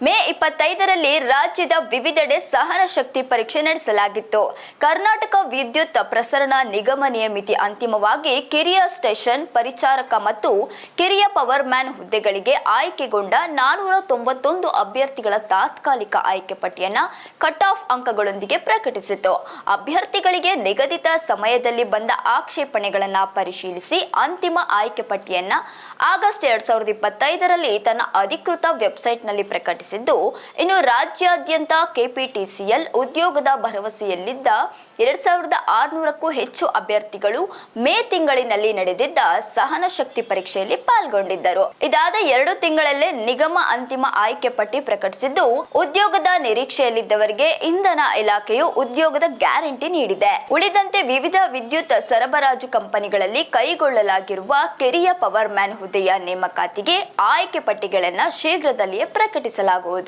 ಮೇ ಇಪ್ಪತ್ತೈದರಲ್ಲಿ ರಾಜ್ಯದ ವಿವಿಧೆಡೆ ಸಹನ ಶಕ್ತಿ ಪರೀಕ್ಷೆ ನಡೆಸಲಾಗಿತ್ತು. ಕರ್ನಾಟಕ ವಿದ್ಯುತ್ ಪ್ರಸರಣ ನಿಗಮ ನಿಯಮಿತಿ ಅಂತಿಮವಾಗಿ ಕಿರಿಯ ಸ್ಟೇಷನ್ ಪರಿಚಾರಕ ಮತ್ತು ಕಿರಿಯ ಪವರ್ ಮ್ಯಾನ್ ಹುದ್ದೆಗಳಿಗೆ ಆಯ್ಕೆಗೊಂಡ ನಾನೂರ ತೊಂಬತ್ತೊಂದು ಅಭ್ಯರ್ಥಿಗಳ ತಾತ್ಕಾಲಿಕ ಆಯ್ಕೆ ಪಟ್ಟಿಯನ್ನ ಕಟ್ ಆಫ್ ಅಂಕಗಳೊಂದಿಗೆ ಪ್ರಕಟಿಸಿತು ಅಭ್ಯರ್ಥಿಗಳಿಗೆ ನಿಗದಿತ ಸಮಯದಲ್ಲಿ ಬಂದ ಆಕ್ಷೇಪಣೆಗಳನ್ನ ಪರಿಶೀಲಿಸಿ ಅಂತಿಮ ಆಯ್ಕೆ ಪಟ್ಟಿಯನ್ನ ಆಗಸ್ಟ್ ಎರಡ್ ಸಾವಿರದ ಇಪ್ಪತ್ತೈದರಲ್ಲಿ ತನ್ನ ಅಧಿಕೃತ ವೆಬ್ಸೈಟ್ನಲ್ಲಿ ಪ್ರಕಟಿಸಿದ್ದು ಇನ್ನು ರಾಜ್ಯಾದ್ಯಂತ ಕೆಪಿಟಿಸಿಎಲ್ ಉದ್ಯೋಗದ ಭರವಸೆಯಲ್ಲಿದ್ದ ಎರಡ್ ಸಾವಿರದ ಆರುನೂರಕ್ಕೂ ಹೆಚ್ಚು ಅಭ್ಯರ್ಥಿಗಳು ಮೇ ತಿಂಗಳಿನಲ್ಲಿ ನಡೆದಿದ್ದ ಸಹನ ಶಕ್ತಿ ಪರೀಕ್ಷೆಯಲ್ಲಿ ಪಾಲ್ಗೊಂಡಿದ್ದರು. ಇದಾದ ಎರಡು ತಿಂಗಳಲ್ಲೇ ನಿಗಮ ಅಂತಿಮ ಆಯ್ಕೆ ಪಟ್ಟಿ ಪ್ರಕಟಿಸಿದ್ದು, ಉದ್ಯೋಗದ ನಿರೀಕ್ಷೆಯಲ್ಲಿದ್ದವರಿಗೆ ಇಂಧನ ಇಲಾಖೆಯು ಉದ್ಯೋಗದ ಗ್ಯಾರಂಟಿ ನೀಡಿದೆ. ಉಳಿದಂತೆ ವಿವಿಧ ವಿದ್ಯುತ್ ಸರಬರಾಜು ಕಂಪನಿಗಳಲ್ಲಿ ಕೈಗೊಳ್ಳಲಾಗಿರುವ ಕಿರಿಯ ಪವರ್ ಮ್ಯಾನ್ ಹುದ್ದೆಯ ನೇಮಕಾತಿಗೆ ಆಯ್ಕೆ ಪಟ್ಟಿಗಳನ್ನ ಶೀಘ್ರದಲ್ಲಿಯೇ ಪ್ರಕಟಿಸಲಾಗುವುದು